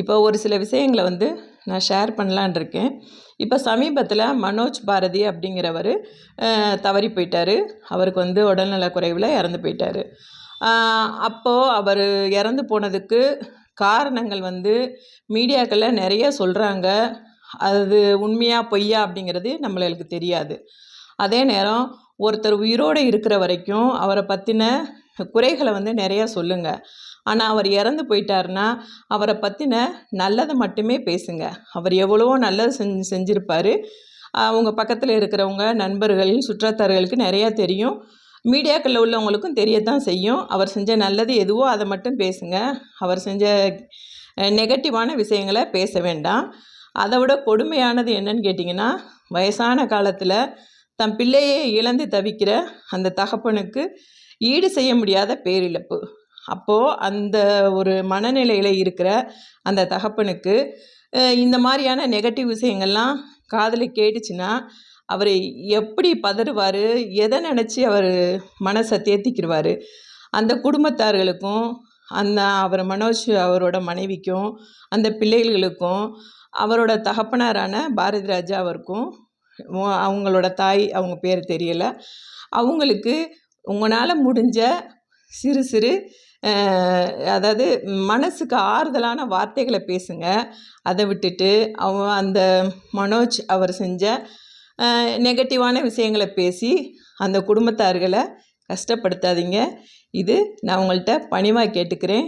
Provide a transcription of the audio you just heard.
இப்போ ஒரு சில விஷயங்களை வந்து நான் ஷேர் பண்ணலான்னு இருக்கேன். இப்போ சமீபத்தில் மனோஜ் பாரதி அப்படிங்கிறவர் தவறி போயிட்டார். அவருக்கு வந்து உடல்நல குறைவில் இறந்து போயிட்டார். அப்போது அவர் இறந்து போனதுக்கு காரணங்கள் வந்து மீடியாக்களில் நிறைய சொல்கிறாங்க அது உண்மையா பொய்யா அப்படிங்கிறது நம்மளுக்கு தெரியாது. அதே நேரம் ஒருத்தர் உயிரோடு இருக்கிற வரைக்கும் அவரை பற்றின குறைகளை வந்து நிறையா சொல்லுங்கள் ஆனால் அவர் இறந்து போயிட்டாருன்னா அவரை பற்றின நல்லதை மட்டுமே பேசுங்க. அவர் எவ்வளவோ நல்லது செஞ்சு செஞ்சுருப்பார். அவங்க பக்கத்தில் இருக்கிறவங்க நண்பர்கள் சுற்றத்தார்களுக்கு நிறையா தெரியும். மீடியாக்களில் உள்ளவங்களுக்கும் தெரியத்தான் செய்யும். அவர் செஞ்ச நல்லது எதுவோ அதை மட்டும் பேசுங்க. அவர் செஞ்ச நெகட்டிவான விஷயங்களை பேச வேண்டாம். அதை விட கொடுமையானது என்னன்னு கேட்டிங்கன்னா வயசான காலத்தில் தன் பிள்ளையை இழந்து தவிக்கிற அந்த தகப்பனுக்கு ஈடு செய்ய முடியாத பேரிழப்பு. அப்போது அந்த ஒரு மனநிலையில் இருக்கிற அந்த தகப்பனுக்கு இந்த மாதிரியான நெகட்டிவ் விஷயங்கள்லாம் காதில் கேட்டுச்சுன்னா அவர் எப்படி பதறுவார்? எதை நினச்சி அவர் மனசை தேத்திக்கிடுவார் அந்த குடும்பத்தார்களுக்கும் அந்த அவர் மனோஜ் அவரோட மனைவிக்கும் அந்த பிள்ளைகளுக்கும் அவரோட தகப்பனாரான பாரதி ராஜா அவருக்கும் அவங்களோட தாய் அவங்க பேர் தெரியலை. அவங்களுக்கு உங்களால் முடிஞ்ச சிறு சிறு அதாவது மனசுக்கு ஆறுதலான வார்த்தைகளை பேசுங்க. அதை விட்டுட்டு அவன் அந்த மனோஜ் அவர் செஞ்ச நெகட்டிவான விஷயங்களை பேசி அந்த குடும்பத்தார்களை கஷ்டப்படுத்தாதீங்க. இது நான் உங்கள்கிட்ட பணிவாக கேட்டுக்கிறேன்.